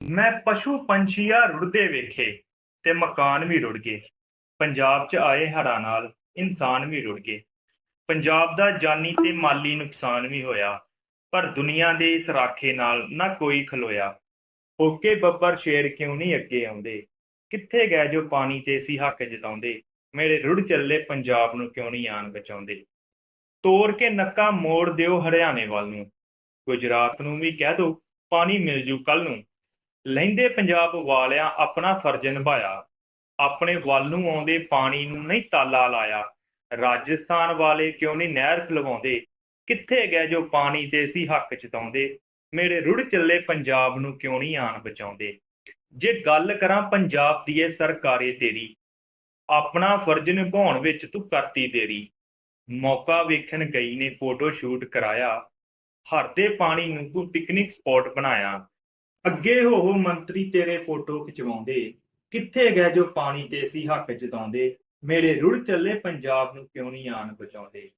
ਮੈਂ ਪਸ਼ੂ ਪੰਛੀਆਂ ਰੁੜਦੇ ਵੇਖੇ ਤੇ ਮਕਾਨ ਵੀ ਰੁੜ ਗਏ। ਪੰਜਾਬ 'ਚ ਆਏ ਹੜ੍ਹਾਂ ਨਾਲ ਇਨਸਾਨ ਵੀ ਰੁੜ ਗਏ। ਪੰਜਾਬ ਦਾ ਜਾਨੀ ਤੇ ਮਾਲੀ ਨੁਕਸਾਨ ਵੀ ਹੋਇਆ, ਪਰ ਦੁਨੀਆ ਦੇ ਇਸ ਰਾਖੇ ਨਾਲ ਨਾ ਕੋਈ ਖਲੋਇਆ। ਓਕੇ ਬੱਬਰ ਸ਼ੇਰ ਕਿਉਂ ਨਹੀਂ ਅੱਗੇ ਆਉਂਦੇ? ਕਿੱਥੇ ਗਏ ਜੋ ਪਾਣੀ ਤੇ ਸੀ ਹੱਕ ਜਤਾਉਂਦੇ? ਮੇਰੇ ਰੁੜ ਚੱਲੇ ਪੰਜਾਬ ਨੂੰ ਕਿਉਂ ਨਹੀਂ ਆਣ ਬਚਾਉਂਦੇ? ਤੋੜ ਕੇ ਨੱਕਾ ਮੋੜ ਦਿਓ ਹਰਿਆਣੇ ਵੱਲ ਨੂੰ। ਗੁਜਰਾਤ ਨੂੰ ਵੀ ਕਹਿ ਦਿਓ ਪਾਣੀ ਮਿਲ ਜੂ ਕੱਲ ਨੂੰ। ਲਹਿੰਦੇ ਪੰਜਾਬ ਵਾਲਿਆਂ ਆਪਣਾ ਫਰਜ਼ ਨਿਭਾਇਆ। ਆਪਣੇ ਵੱਲ ਨੂੰ ਆਉਂਦੇ ਪਾਣੀ ਨੂੰ ਨਹੀਂ ਤਾਲਾ ਲਾਇਆ। ਰਾਜਸਥਾਨ ਵਾਲੇ ਕਿਉਂ ਨਹੀਂ ਨਹਿਰ ਖਲਵਾਉਂਦੇ? ਕਿੱਥੇ ਗਏ ਜੋ ਪਾਣੀ ਤੇ ਸੀ ਹੱਕ ਚਤਾਉਂਦੇ ਮੇਰੇ ਰੁੜ ਚੱਲੇ ਪੰਜਾਬ ਨੂੰ ਕਿਉਂ ਨਹੀਂ ਆਣ ਬਚਾਉਂਦੇ? ਜੇ ਗੱਲ ਕਰਾਂ ਪੰਜਾਬ ਦੀ ਇਹ ਸਰਕਾਰੇ ਤੇਰੀ, ਆਪਣਾ ਫਰਜ਼ ਨਿਭਾਉਣ ਵਿੱਚ ਤੂੰ ਕਰਤੀ ਦੇਰੀ। ਮੌਕਾ ਵੇਖਣ ਗਈ ਨੇ ਫੋਟੋ ਸ਼ੂਟ ਕਰਾਇਆ। ਹਰ ਦੇ ਪਾਣੀ ਨੂੰ ਤੂੰ ਪਿਕਨਿਕ ਸਪੌਟ ਬਣਾਇਆ। ਅੱਗੇ ਹੋ ਮੰਤਰੀ ਤੇਰੇ ਫੋਟੋ ਖਿਚਵਾਉਂਦੇ, ਕਿੱਥੇ ਗਏ ਜੋ ਪਾਣੀ ਤੇ ਸੀ ਹੱਕ ਜਤਾਉਂਦੇ, ਮੇਰੇ ਰੁੜ ਚੱਲੇ ਪੰਜਾਬ ਨੂੰ ਕਿਉਂ ਨਹੀਂ ਆਣ ਬਚਾਉਂਦੇ?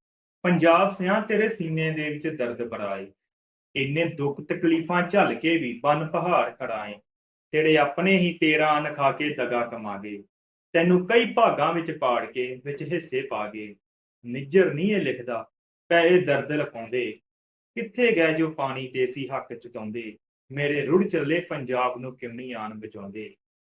ਪੰਜਾਬ ਸਿਆਂ ਤੇਰੇ ਸੀਨੇ ਦੇ ਵਿੱਚ ਦਰਦ ਬਰਾਏ ਇੰਨੇ ਦੁੱਖ ਤਕਲੀਫਾਂ ਝੱਲ ਕੇ ਵੀ ਬਨ ਪਹਾੜ ਖੜਾਏ, ਤੇਰੇ ਆਪਣੇ ਹੀ ਤੇਰਾ ਅੰਨ ਖਾ ਕੇ ਦਗਾ ਕਮਾ ਗਏ ਤੈਨੂੰ ਕਈ ਭਾਗਾਂ ਵਿੱਚ ਪਾੜ ਕੇ ਵਿੱਚ ਹਿੱਸੇ ਪਾ ਗਏ, ਨਿੱਜਰ ਨਹੀਂ ਇਹ ਲਿਖਦਾ, ਪੈ ਇਹ ਦਰਦ ਲਖਾਉਂਦੇ, ਕਿੱਥੇ ਗਏ ਜੋ ਪਾਣੀ ਤੇ ਸੀ ਹੱਕ ਚੁਕਾਉਂਦੇ ਮੇਰੇ ਰੁੜ ਚੱਲੇ ਪੰਜਾਬ ਨੂੰ ਕਿਉਂ ਨਹੀਂ ਆਣ ਬਚਾਉਂਦੇ?